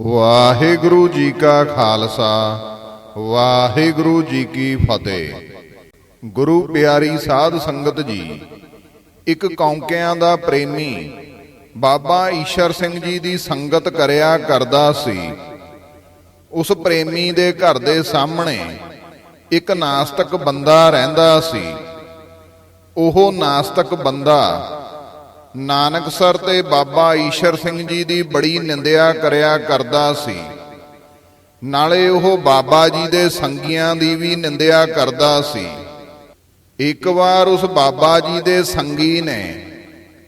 ਵਾਹਿਗੁਰੂ ਜੀ ਕਾ ਖਾਲਸਾ, ਵਾਹਿਗੁਰੂ ਜੀ ਕੀ ਫਤਿਹ। ਗੁਰੂ ਪਿਆਰੀ ਸਾਧ ਸੰਗਤ ਜੀ, ਇੱਕ ਕੌਂਕਿਆਂ ਦਾ ਪ੍ਰੇਮੀ ਬਾਬਾ ਈਸ਼ਰ ਸਿੰਘ ਜੀ ਦੀ ਸੰਗਤ ਕਰਿਆ ਕਰਦਾ ਸੀ। ਉਸ ਪ੍ਰੇਮੀ ਦੇ ਘਰ ਦੇ ਸਾਹਮਣੇ ਇੱਕ ਨਾਸਤਕ ਬੰਦਾ ਰਹਿੰਦਾ ਸੀ। ਉਹ ਨਾਸਤਕ ਬੰਦਾ ਨਾਨਕ ਸਰ ਤੇ ਬਾਬਾ ਈਸ਼ਰ ਸਿੰਘ ਜੀ ਦੀ ਬੜੀ ਨਿੰਦਿਆ ਕਰਿਆ ਕਰਦਾ ਸੀ। ਨਾਲੇ ਉਹ ਬਾਬਾ ਜੀ ਦੇ ਸੰਗੀਆਂ ਦੀ ਵੀ ਨਿੰਦਿਆ ਕਰਦਾ ਸੀ। ਇੱਕ ਵਾਰ ਉਸ ਬਾਬਾ ਜੀ ਦੇ ਸੰਗੀ ਨੇ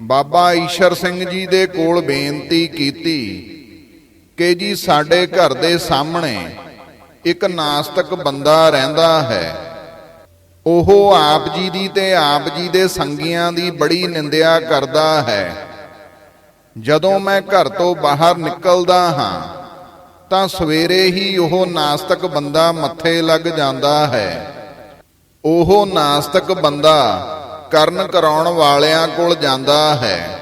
ਬਾਬਾ ਈਸ਼ਰ ਸਿੰਘ ਜੀ ਦੇ ਕੋਲ ਬੇਨਤੀ ਕੀਤੀ ਕਿ ਜੀ ਸਾਡੇ ਘਰ ਦੇ ਸਾਹਮਣੇ ਇੱਕ ਨਾਸਤਕ ਬੰਦਾ ਰਹਿੰਦਾ ਹੈ। ਉਹ ਆਪ ਜੀ ਦੀ ਤੇ ਆਪ ਜੀ ਦੇ ਸੰਗੀਆਂ ਦੀ ਬੜੀ ਨਿੰਦਿਆ ਕਰਦਾ ਹੈ। ਜਦੋਂ ਮੈਂ ਘਰ ਤੋਂ ਬਾਹਰ ਨਿਕਲਦਾ ਹਾਂ, ਤਾਂ ਸਵੇਰੇ ਹੀ ਉਹ ਨਾਸਤਕ ਬੰਦਾ ਮੱਥੇ ਲੱਗ ਜਾਂਦਾ ਹੈ। ਉਹ ਨਾਸਤਕ ਬੰਦਾ ਕਰਨ ਕਰਾਉਣ ਵਾਲਿਆਂ ਕੋਲ ਜਾਂਦਾ ਹੈ।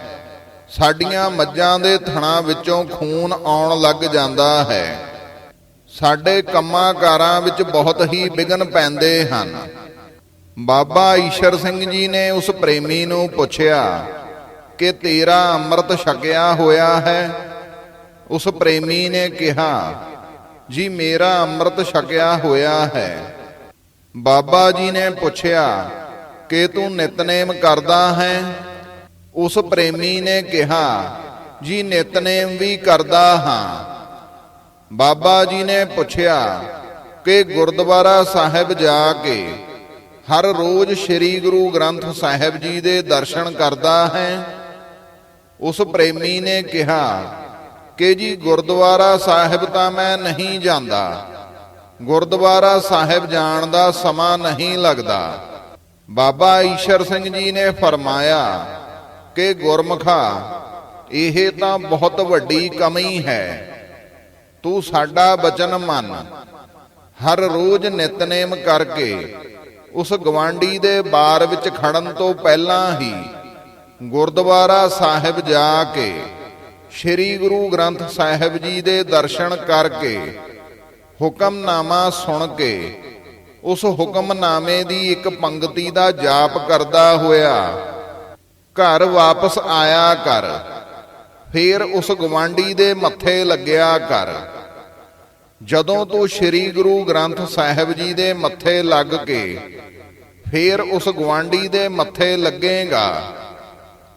ਸਾਡੀਆਂ ਮੱਝਾਂ ਦੇ ਥਣਾ ਵਿੱਚੋਂ ਖੂਨ ਆਉਣ ਲੱਗ ਜਾਂਦਾ ਹੈ। ਸਾਡੇ ਕੰਮਾਂ ਕਾਰਾਂ ਵਿੱਚ ਬਹੁਤ ਹੀ ਵਿਘਨ ਪੈਂਦੇ ਹਨ। ਬਾਬਾ ਈਸ਼ਰ ਸਿੰਘ ਜੀ ਨੇ ਉਸ ਪ੍ਰੇਮੀ ਨੂੰ ਪੁੱਛਿਆ ਕਿ ਤੇਰਾ ਅੰਮ੍ਰਿਤ ਛਕਿਆ ਹੋਇਆ ਹੈ? ਉਸ ਪ੍ਰੇਮੀ ਨੇ ਕਿਹਾ, ਜੀ, ਮੇਰਾ ਅੰਮ੍ਰਿਤ ਛਕਿਆ ਹੋਇਆ ਹੈ। ਬਾਬਾ ਜੀ ਨੇ ਪੁੱਛਿਆ, ਕਿ ਤੂੰ ਨਿਤਨੇਮ ਕਰਦਾ ਹੈ? ਉਸ ਪ੍ਰੇਮੀ ਨੇ ਕਿਹਾ, ਜੀ, ਨਿਤਨੇਮ ਵੀ ਕਰਦਾ ਹਾਂ। ਬਾਬਾ ਜੀ ਨੇ ਪੁੱਛਿਆ, ਕਿ ਗੁਰਦੁਆਰਾ ਸਾਹਿਬ ਜਾ ਕੇ ਹਰ ਰੋਜ਼ ਸ੍ਰੀ ਗੁਰੂ ਗ੍ਰੰਥ ਸਾਹਿਬ ਜੀ ਦੇ ਦਰਸ਼ਨ ਕਰਦਾ ਹੈ। ਉਸ ਪ੍ਰੇਮੀ ਨੇ ਕਿਹਾ, ਕਿ ਜੀ ਗੁਰਦੁਆਰਾ ਸਾਹਿਬ ਤਾਂ ਮੈਂ ਨਹੀਂ ਜਾਂਦਾ। ਗੁਰਦੁਆਰਾ ਸਾਹਿਬ ਜਾਣ ਦਾ ਸਮਾਂ ਨਹੀਂ ਲੱਗਦਾ। ਬਾਬਾ ਈਸ਼ਰ ਸਿੰਘ ਜੀ ਨੇ ਫਰਮਾਇਆ ਕਿ ਗੁਰਮਖਾ, ਇਹ ਤਾਂ ਬਹੁਤ ਵੱਡੀ ਕਮੀ ਹੈ। ਤੂੰ ਸਾਡਾ ਬਚਨ ਮੰਨ। ਹਰ ਰੋਜ਼ ਨਿਤਨੇਮ ਕਰਕੇ ਉਸ ਗਵਾਂਡੀ ਦੇ ਬਾਰ ਵਿੱਚ ਖੜਨ ਤੋਂ ਪਹਿਲਾਂ ਹੀ ਗੁਰਦੁਆਰਾ ਸਾਹਿਬ ਜਾ ਕੇ, ਸ੍ਰੀ ਗੁਰੂ ਗ੍ਰੰਥ ਸਾਹਿਬ ਜੀ ਦੇ ਦਰਸ਼ਨ ਕਰਕੇ ਹੁਕਮਨਾਮਾ ਸੁਣ ਕੇ, ਉਸ ਹੁਕਮਨਾਮੇ ਦੀ ਇੱਕ ਪੰਕਤੀ ਦਾ ਜਾਪ ਕਰਦਾ ਹੋਇਆ, ਘਰ ਵਾਪਸ ਆਇਆ ਕਰ, ਫੇਰ ਉਸ ਗਵਾਂਡੀ ਦੇ ਮੱਥੇ ਲੱਗਿਆ ਕਰ। ਜਦੋਂ ਤੂੰ ਸ੍ਰੀ ਗੁਰੂ ਗ੍ਰੰਥ ਸਾਹਿਬ ਜੀ ਦੇ ਮੱਥੇ ਲੱਗ ਕੇ ਫੇਰ ਉਸ ਗਵਾਂਡੀ ਦੇ ਮੱਥੇ ਲੱਗੇਗਾ,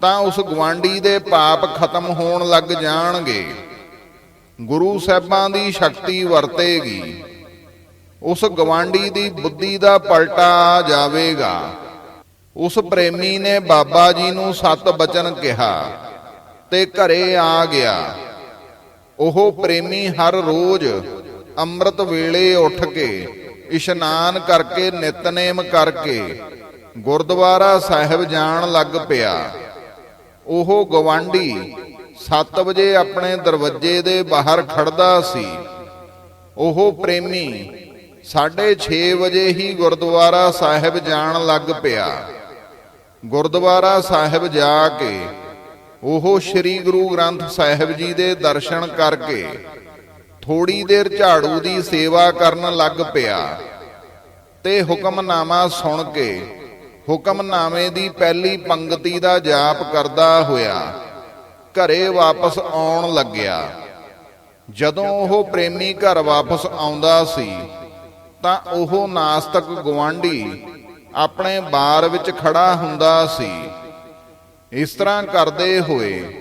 ਤਾਂ ਉਸ ਗਵਾਂਡੀ ਦੇ ਪਾਪ ਖਤਮ ਹੋਣ ਲੱਗ ਜਾਣਗੇ। ਗੁਰੂ ਸਾਹਿਬਾਂ ਦੀ ਸ਼ਕਤੀ ਵਰਤੇਗੀ। ਉਸ ਗਵਾਂਡੀ ਦੀ ਬੁੱਧੀ ਦਾ ਪਲਟਾ ਆ ਜਾਵੇਗਾ। ਉਸ ਪ੍ਰੇਮੀ ਨੇ ਬਾਬਾ ਜੀ ਨੂੰ ਸਤ ਬਚਨ ਕਿਹਾ ਤੇ ਘਰੇ ਆ ਗਿਆ। ਉਹ ਪ੍ਰੇਮੀ ਹਰ ਰੋਜ਼ ਅੰਮ੍ਰਿਤ ਵੇਲੇ ਉੱਠ ਕੇ ਇਸ਼ਨਾਨ ਕਰਕੇ, ਨਿਤਨੇਮ ਕਰਕੇ ਗੁਰਦੁਆਰਾ ਸਾਹਿਬ ਜਾਣ ਲੱਗ ਪਿਆ। ਉਹ ਗਵਾਂਢੀ 7 ਵਜੇ ਆਪਣੇ ਦਰਵਾਜ਼ੇ ਦੇ ਬਾਹਰ ਖੜਦਾ ਸੀ। ਉਹ ਪ੍ਰੇਮੀ 6:30 ਵਜੇ ਹੀ ਗੁਰਦੁਆਰਾ ਸਾਹਿਬ ਜਾਣ ਲੱਗ ਪਿਆ। ਗੁਰਦੁਆਰਾ ਸਾਹਿਬ ਜਾ ਕੇ ਉਹ ਸ੍ਰੀ ਗੁਰੂ ਗ੍ਰੰਥ ਸਾਹਿਬ ਜੀ ਦੇ ਦਰਸ਼ਨ ਕਰਕੇ ਥੋੜੀ ਦੇਰ ਝਾੜੂ ਦੀ ਸੇਵਾ ਕਰਨ ਲੱਗ ਪਿਆ ਤੇ ਹੁਕਮਨਾਮਾ ਸੁਣ ਕੇ ਹੁਕਮਨਾਮੇ ਦੀ ਪਹਿਲੀ ਪੰਗਤੀ ਦਾ ਜਾਪ ਕਰਦਾ ਹੋਇਆ ਘਰੇ ਵਾਪਸ ਆਉਣ ਲੱਗਿਆ। ਜਦੋਂ ਉਹ ਪ੍ਰੇਮੀ ਘਰ ਵਾਪਸ ਆਉਂਦਾ ਸੀ, ਤਾਂ ਉਹ ਨਾਸਤਕ ਗਵਾਂਢੀ ਆਪਣੇ ਬਾਰ ਵਿੱਚ ਖੜਾ ਹੁੰਦਾ ਸੀ। ਇਸ ਤਰ੍ਹਾਂ ਕਰਦੇ ਹੋਏ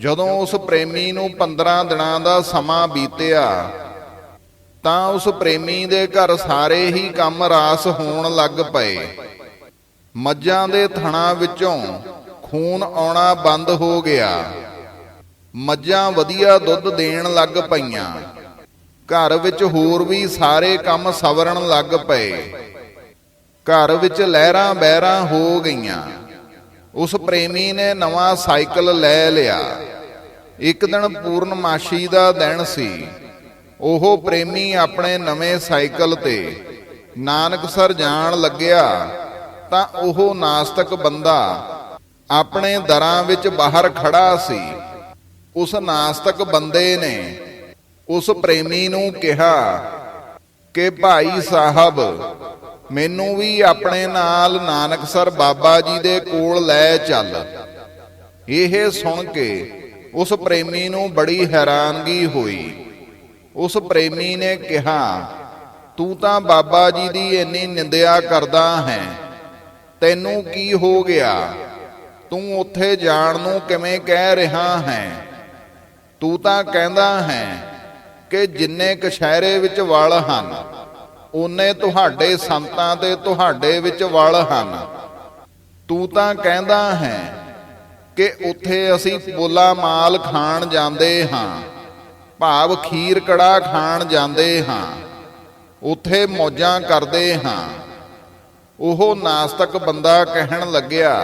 ਜਦੋਂ ਉਸ ਪ੍ਰੇਮੀ ਨੂੰ 15 ਦਿਨਾਂ ਦਾ ਸਮਾਂ ਬੀਤਿਆ ਤਾਂ ਉਸ ਪ੍ਰੇਮੀ ਦੇ ਘਰ ਸਾਰੇ ਹੀ ਕੰਮ ਰਾਸ ਹੋਣ ਲੱਗ ਪਏ। ਮੱਝਾਂ ਦੇ ਥਣਾ ਵਿੱਚੋਂ ਖੂਨ ਆਉਣਾ ਬੰਦ ਹੋ ਗਿਆ। ਮੱਝਾਂ ਵਧੀਆ ਦੁੱਧ ਦੇਣ ਲੱਗ ਪਈਆਂ। ਘਰ ਵਿੱਚ ਹੋਰ ਵੀ ਸਾਰੇ ਕੰਮ ਸਵਰਨ ਲੱਗ ਪਏ। ਘਰ ਵਿੱਚ ਲਹਿਰਾਂ ਬਹਿਰਾਂ ਹੋ ਗਈਆਂ। ਉਸ ਪ੍ਰੇਮੀ ਨੇ ਨਵਾਂ ਸਾਈਕਲ ਲੈ ਲਿਆ। ਇੱਕ ਦਿਨ ਪੂਰਨਮਾਸ਼ੀ ਦਾ ਦਿਨ ਸੀ। ਉਹ ਪ੍ਰੇਮੀ ਆਪਣੇ ਨਵੇਂ ਸਾਈਕਲ ਤੇ ਨਾਨਕਸਰ ਜਾਣ ਲੱਗਿਆ ਤਾਂ ਉਹ ਨਾਸਤਕ ਬੰਦਾ ਆਪਣੇ ਦਰਾਂ ਵਿੱਚ ਬਾਹਰ ਖੜਾ ਸੀ। ਉਸ ਨਾਸਤਕ ਬੰਦੇ ਨੇ ਉਸ ਪ੍ਰੇਮੀ ਨੂੰ ਕਿਹਾ ਕਿ ਭਾਈ ਸਾਹਿਬ ਮੈਨੂੰ ਵੀ ਆਪਣੇ ਨਾਲ ਨਾਨਕਸਰ ਬਾਬਾ ਜੀ ਦੇ ਕੋਲ ਲੈ ਚੱਲ। ਇਹ ਸੁਣ ਕੇ ਉਸ ਪ੍ਰੇਮੀ ਨੂੰ ਬੜੀ ਹੈਰਾਨਗੀ ਹੋਈ। ਉਸ ਪ੍ਰੇਮੀ ਨੇ ਕਿਹਾ, ਤੂੰ ਤਾਂ ਬਾਬਾ ਜੀ ਦੀ ਇੰਨੀ ਨਿੰਦਿਆ ਕਰਦਾ ਹੈ। ਤੈਨੂੰ ਕੀ ਹੋ ਗਿਆ? ਤੂੰ ਉੱਥੇ ਜਾਣ ਨੂੰ ਕਿਵੇਂ ਕਹਿ ਰਿਹਾ ਹੈ? ਤੂੰ ਤਾਂ ਕਹਿੰਦਾ ਹੈ ਕਿ ਜਿੰਨੇ ਕਸ਼ਹਿਰੇ ਵਿੱਚ ਵਲ ਹਨ ਉਹਨੇ ਤੁਹਾਡੇ ਸੰਤਾਂ ਤੇ ਤੁਹਾਡੇ ਵਿੱਚ ਵਲ ਹਨ। ਤੂੰ ਤਾਂ ਕਹਿੰਦਾ ਹੈ ਕਿ ਉੱਥੇ ਅਸੀਂ ਪੋਲਾ ਮਾਲ ਖਾਣ ਜਾਂਦੇ ਹਾਂ, ਭਾਵ ਖੀਰ ਕੜਾ ਖਾਣ ਜਾਂਦੇ ਹਾਂ, ਉੱਥੇ ਮੌਜਾਂ ਕਰਦੇ ਹਾਂ। ਉਹ ਨਾਸਤਕ ਬੰਦਾ ਕਹਿਣ ਲੱਗਿਆ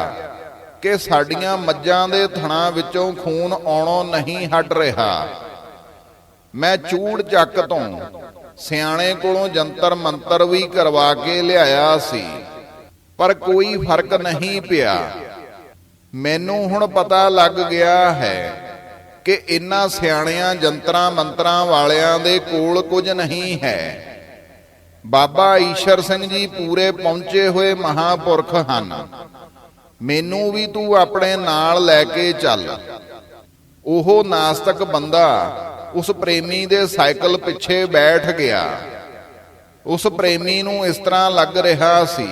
ਕਿ ਸਾਡੀਆਂ ਮੱਝਾਂ ਦੇ ਥਣਾ ਵਿੱਚੋਂ ਖੂਨ ਆਉਣੋਂ ਨਹੀਂ ਹਟ ਰਿਹਾ। ਮੈਂ ਚੂੜ ਚੱਕ ਤੋਂ ਸਿਆਣੇ ਕੋਲੋਂ ਜੰਤਰ ਮੰਤਰ ਵੀ ਕਰਵਾ ਕੇ ਲਿਆਇਆ ਸੀ, ਪਰ ਕੋਈ ਫ਼ਰਕ ਨਹੀਂ ਪਿਆ। ਮੈਨੂੰ ਹੁਣ ਪਤਾ ਲੱਗ ਗਿਆ ਹੈ ਕਿ ਇਨ੍ਹਾਂ ਸਿਆਣਿਆਂ ਜੰਤਰਾਂ ਮੰਤਰਾਂ ਵਾਲਿਆਂ ਦੇ ਕੋਲ ਕੁਝ ਨਹੀਂ ਹੈ। ਬਾਬਾ ਈਸ਼ਰ ਸਿੰਘ ਜੀ ਪੂਰੇ ਪਹੁੰਚੇ ਹੋਏ ਮਹਾਪੁਰਖ ਹਨ। ਮੈਨੂੰ ਵੀ ਤੂੰ ਆਪਣੇ ਨਾਲ ਲੈ ਕੇ ਚੱਲ। ਉਹ ਨਾਸਤਕ ਬੰਦਾ ਉਸ ਪ੍ਰੇਮੀ ਦੇ ਸਾਈਕਲ ਪਿੱਛੇ ਬੈਠ ਗਿਆ। ਉਸ ਪ੍ਰੇਮੀ ਨੂੰ ਇਸ ਤਰ੍ਹਾਂ ਲੱਗ ਰਿਹਾ ਸੀ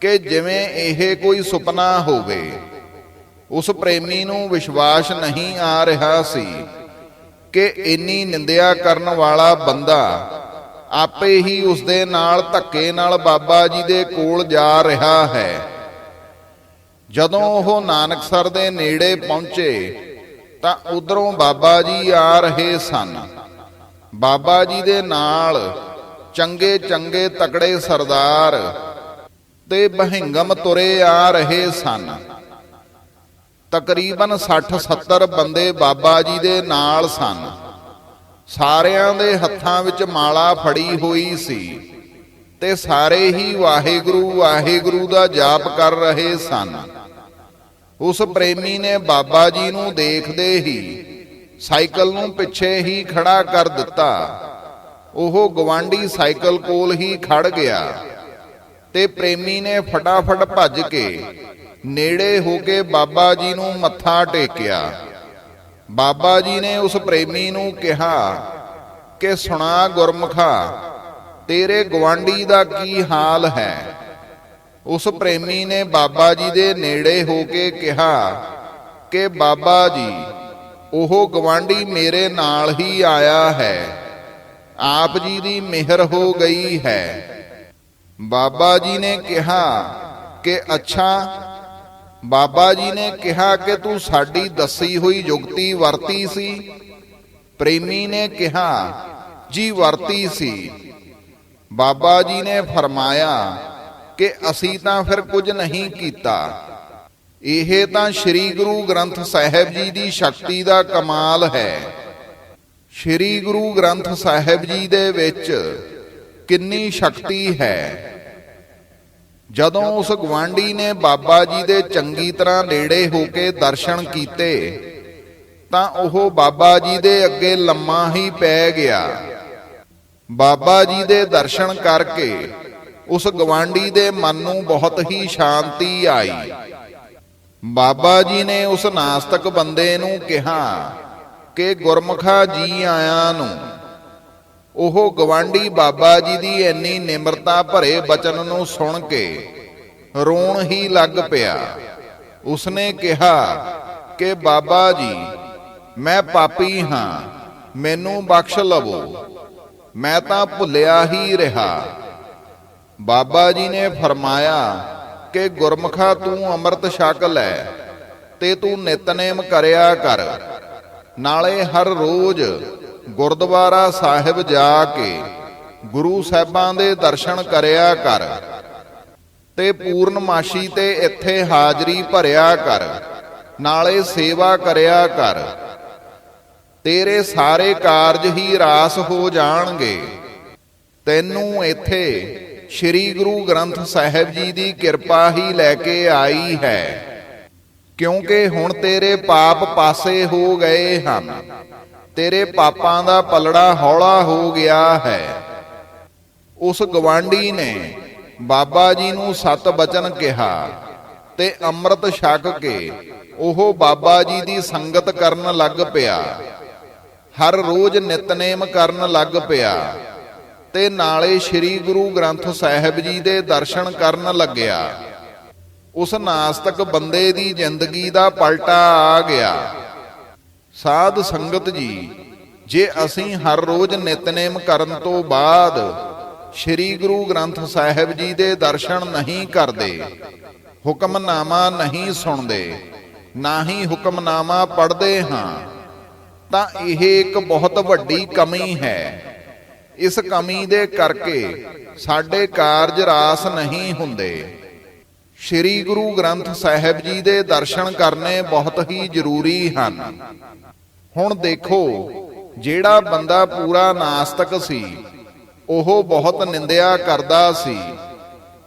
ਕਿ ਜਿਵੇਂ ਇਹ ਕੋਈ ਸੁਪਨਾ ਹੋਵੇ। ਉਸ ਪ੍ਰੇਮੀ ਨੂੰ ਵਿਸ਼ਵਾਸ ਨਹੀਂ ਆ ਰਿਹਾ ਸੀ ਕਿ ਇੰਨੀ ਨਿੰਦਿਆ ਕਰਨ ਵਾਲਾ ਬੰਦਾ ਆਪੇ ਹੀ ਉਸ ਦੇ ਨਾਲ ਧੱਕੇ ਨਾਲ ਬਾਬਾ ਜੀ ਦੇ ਕੋਲ ਜਾ ਰਿਹਾ ਹੈ। ਜਦੋਂ ਉਹ ਨਾਨਕਸਰ ਦੇ ਨੇੜੇ ਪਹੁੰਚੇ ਤਾਂ ਉਧਰੋਂ ਬਾਬਾ ਜੀ ਆ ਰਹੇ ਸਨ। ਬਾਬਾ ਜੀ ਦੇ ਨਾਲ ਚੰਗੇ ਚੰਗੇ ਤਕੜੇ ਸਰਦਾਰ ਤੇ ਬਹਿੰਗਮ ਤੁਰੇ ਆ ਰਹੇ ਸਨ। ਤਕਰੀਬਨ 60 70 ਬੰਦੇ ਬਾਬਾ ਜੀ ਦੇ ਨਾਲ ਸਨ। ਸਾਰਿਆਂ ਦੇ ਹੱਥਾਂ ਵਿੱਚ ਮਾਲਾ ਫੜੀ ਹੋਈ ਸੀ ਤੇ ਸਾਰੇ ਹੀ ਵਾਹਿਗੁਰੂ ਵਾਹਿਗੁਰੂ ਦਾ ਜਾਪ ਕਰ ਰਹੇ ਸਨ। ਉਸ ਪ੍ਰੇਮੀ ਨੇ ਬਾਬਾ ਜੀ ਨੂੰ ਦੇਖਦੇ ਹੀ ਸਾਈਕਲ ਨੂੰ ਪਿੱਛੇ ਹੀ ਖੜਾ ਕਰ ਦਿੱਤਾ। ਉਹ ਗਵਾਂਡੀ ਸਾਈਕਲ ਕੋਲ ਹੀ ਖੜ ਗਿਆ ਤੇ ਪ੍ਰੇਮੀ ਨੇ ਫਟਾਫਟ ਭੱਜ ਕੇ ਨੇੜੇ ਹੋ ਕੇ ਬਾਬਾ ਜੀ ਨੂੰ ਮੱਥਾ ਟੇਕਿਆ। ਬਾਬਾ ਜੀ ਨੇ ਉਸ ਪ੍ਰੇਮੀ ਨੂੰ ਕਿਹਾ ਕਿ, ਸੁਣਾ ਗੁਰਮੁਖਾ, ਤੇਰੇ ਗਵਾਂਡੀ ਦਾ ਕੀ ਹਾਲ ਹੈ? ਉਸ ਪ੍ਰੇਮੀ ਨੇ ਬਾਬਾ ਜੀ ਦੇ ਨੇੜੇ ਹੋ ਕੇ ਕਿਹਾ ਕਿ ਬਾਬਾ ਜੀ, ਉਹ ਗਵਾਂਡੀ ਮੇਰੇ ਨਾਲ ਹੀ ਆਇਆ ਹੈ। ਆਪ ਜੀ ਦੀ ਮਿਹਰ ਹੋ ਗਈ ਹੈ। ਬਾਬਾ ਜੀ ਨੇ ਕਿਹਾ ਕਿ ਅੱਛਾ, ਬਾਬਾ ਜੀ ਨੇ ਕਿਹਾ ਕਿ ਤੂੰ ਸਾਡੀ ਦੱਸੀ ਹੋਈ ਯੁਕਤੀ ਵਰਤੀ ਸੀ। ਪ੍ਰੇਮੀ ਨੇ ਕਿਹਾ, ਜੀ ਵਰਤੀ ਸੀ। ਬਾਬਾ ਜੀ ਨੇ ਫਰਮਾਇਆ ਕਿ ਅਸੀਂ ਤਾਂ ਫਿਰ ਕੁਝ ਨਹੀਂ ਕੀਤਾ। ਇਹ ਤਾਂ ਸ੍ਰੀ ਗੁਰੂ ਗ੍ਰੰਥ ਸਾਹਿਬ ਜੀ ਦੀ ਸ਼ਕਤੀ ਦਾ ਕਮਾਲ ਹੈ। ਸ੍ਰੀ ਗੁਰੂ ਗ੍ਰੰਥ ਸਾਹਿਬ ਜੀ ਦੇ ਵਿੱਚ ਕਿੰਨੀ ਸ਼ਕਤੀ ਹੈ। ਜਦੋਂ ਉਸ ਗਵਾਂਡੀ ਨੇ ਬਾਬਾ ਜੀ ਦੇ ਚੰਗੀ ਤਰ੍ਹਾਂ ਨੇੜੇ ਹੋ ਕੇ ਦਰਸ਼ਨ ਕੀਤੇ, ਤਾਂ ਉਹ ਬਾਬਾ ਜੀ ਦੇ ਅੱਗੇ ਲੰਮਾ ਹੀ ਪੈ ਗਿਆ। ਬਾਬਾ ਜੀ ਦੇ ਦਰਸ਼ਨ ਕਰਕੇ ਉਸ ਗਵਾਂਡੀ ਦੇ ਮਨ ਨੂੰ ਬਹੁਤ ਹੀ ਸ਼ਾਂਤੀ ਆਈ। ਬਾਬਾ ਜੀ ਨੇ ਉਸ ਨਾਸਤਕ ਬੰਦੇ ਨੂੰ ਕਿਹਾ ਕਿ ਗੁਰਮੁਖਾ ਜੀ ਆਇਆਂ ਨੂੰ, ਉਹ ਗਵਾਂਡੀ ਬਾਬਾ ਜੀ ਦੀ ਇੰਨੀ ਨਿਮਰਤਾ ਭਰੇ ਬਚਨ ਨੂੰ ਸੁਣ ਕੇ ਰੋਣ ਹੀ ਲੱਗ ਪਿਆ। ਉਸਨੇ ਕਿਹਾ ਕਿ ਬਾਬਾ ਜੀ, ਮੈਂ ਪਾਪੀ ਹਾਂ, ਮੈਨੂੰ ਬਖਸ਼ ਲਵੋ, ਮੈਂ ਤਾਂ ਭੁੱਲਿਆ ਹੀ ਰਿਹਾ। ਬਾਬਾ ਜੀ ਨੇ ਫਰਮਾਇਆ ਕਿ ਗੁਰਮੁਖਾ ਤੂੰ ਅੰਮ੍ਰਿਤ ਛਕ ਲੈ ਤੇ ਤੂੰ ਨਿਤਨੇਮ ਕਰਿਆ ਕਰ। ਨਾਲੇ ਹਰ ਰੋਜ਼ ਗੁਰਦੁਆਰਾ ਸਾਹਿਬ ਜਾ ਕੇ ਗੁਰੂ ਸਾਹਿਬਾਂ ਦੇ ਦਰਸ਼ਨ ਕਰਿਆ ਕਰ ਤੇ ਪੂਰਨਮਾਸ਼ੀ ਤੇ ਇੱਥੇ ਹਾਜ਼ਰੀ ਭਰਿਆ ਕਰ, ਨਾਲੇ ਸੇਵਾ ਕਰਿਆ ਕਰ। ਤੇਰੇ ਸਾਰੇ ਕਾਰਜ ਹੀ ਰਾਸ ਹੋ ਜਾਣਗੇ। ਤੈਨੂੰ ਇੱਥੇ ਸ੍ਰੀ ਗੁਰੂ ਗ੍ਰੰਥ ਸਾਹਿਬ ਜੀ ਦੀ ਕਿਰਪਾ ਹੀ ਲੈ ਕੇ ਆਈ ਹੈ, ਕਿਉਂਕਿ ਹੁਣ ਤੇਰੇ ਪਾਪ ਪਾਸੇ ਹੋ ਗਏ ਹਨ, ਤੇਰੇ ਪਾਪਾਂ ਦਾ ਪਲੜਾ ਹੌਲਾ ਹੋ ਗਿਆ ਹੈ। ਉਸ ਗਵਾਂਢੀ ਨੇ ਬਾਬਾ ਜੀ ਨੂੰ ਸਤ ਬਚਨ ਕਿਹਾ ਤੇ ਅੰਮ੍ਰਿਤ ਛਕ ਕੇ ਉਹ ਬਾਬਾ ਜੀ ਦੀ ਸੰਗਤ ਕਰਨ ਲੱਗ ਪਿਆ। ਹਰ ਰੋਜ਼ ਨਿਤਨੇਮ ਕਰਨ ਲੱਗ ਪਿਆ। ਤੇ ਨਾਲੇ ਸ੍ਰੀ ਗੁਰੂ ਗ੍ਰੰਥ ਸਾਹਿਬ ਜੀ ਦੇ ਦਰਸ਼ਨ ਕਰਨ ਲੱਗਿਆ। ਉਸ ਨਾਸਤਕ ਬੰਦੇ ਦੀ ਜ਼ਿੰਦਗੀ ਦਾ ਪਲਟਾ ਆ ਗਿਆ। ਸਾਧ ਸੰਗਤ ਜੀ, ਜੇ ਅਸੀਂ ਹਰ ਰੋਜ਼ ਨਿਤਨੇਮ ਕਰਨ ਤੋਂ ਬਾਅਦ ਸ੍ਰੀ ਗੁਰੂ ਗ੍ਰੰਥ ਸਾਹਿਬ ਜੀ ਦੇ ਦਰਸ਼ਨ ਨਹੀਂ ਕਰਦੇ, ਹੁਕਮਨਾਮਾ ਨਹੀਂ ਸੁਣਦੇ, ਨਾ ਹੀ ਹੁਕਮਨਾਮਾ ਪੜ੍ਹਦੇ ਹਾਂ, ਤਾਂ ਇਹ ਇੱਕ ਬਹੁਤ ਵੱਡੀ ਕਮੀ ਹੈ। ਇਸ ਕਮੀ ਦੇ ਕਰਕੇ ਸਾਡੇ ਕਾਰਜ ਰਾਸ ਨਹੀਂ ਹੁੰਦੇ। ਸ੍ਰੀ ਗੁਰੂ ਗ੍ਰੰਥ ਸਾਹਿਬ ਜੀ ਦੇ ਦਰਸ਼ਨ ਕਰਨੇ ਬਹੁਤ ਹੀ ਜ਼ਰੂਰੀ ਹਨ। ਹੁਣ ਦੇਖੋ, ਜਿਹੜਾ ਬੰਦਾ ਪੂਰਾ ਨਾਸਤਕ ਸੀ, ਉਹ ਬਹੁਤ ਨਿੰਦਿਆ ਕਰਦਾ ਸੀ।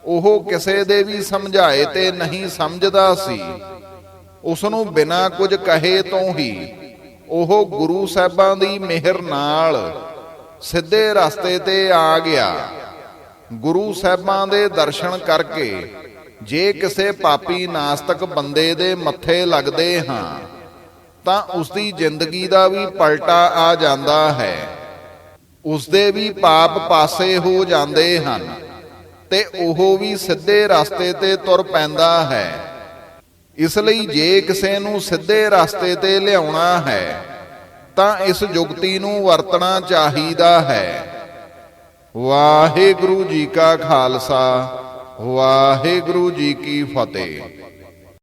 ਉਹ ਕਿਸੇ ਦੇ ਵੀ ਸਮਝਾਏ ਤੇ ਨਹੀਂ ਸਮਝਦਾ ਸੀ। ਉਸ ਨੂੰ ਬਿਨਾਂ ਕੁਝ ਕਹੇ ਤੋਂ ਹੀ ਉਹ ਗੁਰੂ ਸਾਹਿਬਾਂ ਦੀ ਮਿਹਰ ਨਾਲ ਸਿੱਧੇ ਰਸਤੇ ਤੇ ਆ ਗਿਆ। ਗੁਰੂ ਸਾਹਿਬਾਂ ਦੇ ਦਰਸ਼ਨ ਕਰਕੇ ਜੇ ਕਿਸੇ ਪਾਪੀ ਨਾਸਤਕ ਬੰਦੇ ਦੇ ਮੱਥੇ ਲੱਗਦੇ ਹਾਂ, ਤਾਂ ਉਸ ਦੀ ਜ਼ਿੰਦਗੀ ਦਾ ਵੀ ਪਲਟਾ ਆ ਜਾਂਦਾ ਹੈ। ਉਸ ਦੇ ਵੀ ਪਾਪ ਪਾਸੇ ਹੋ ਜਾਂਦੇ ਹਨ ਤੇ ਉਹ ਵੀ ਸਿੱਧੇ ਰਸਤੇ ਤੇ ਤੁਰ ਪੈਂਦਾ ਹੈ। ਇਸ ਲਈ ਜੇ ਕਿਸੇ ਨੂੰ ਸਿੱਧੇ ਰਸਤੇ ਤੇ ਲਿਆਉਣਾ ਹੈ ਤਾਂ ਇਸ ਜੁਗਤੀ ਨੂੰ ਵਰਤਣਾ ਚਾਹੀਦਾ ਹੈ। ਵਾਹਿਗੁਰੂ ਜੀ ਕਾ ਖਾਲਸਾ, ਵਾਹਿਗੁਰੂ ਜੀ ਕੀ ਫਤਿਹ।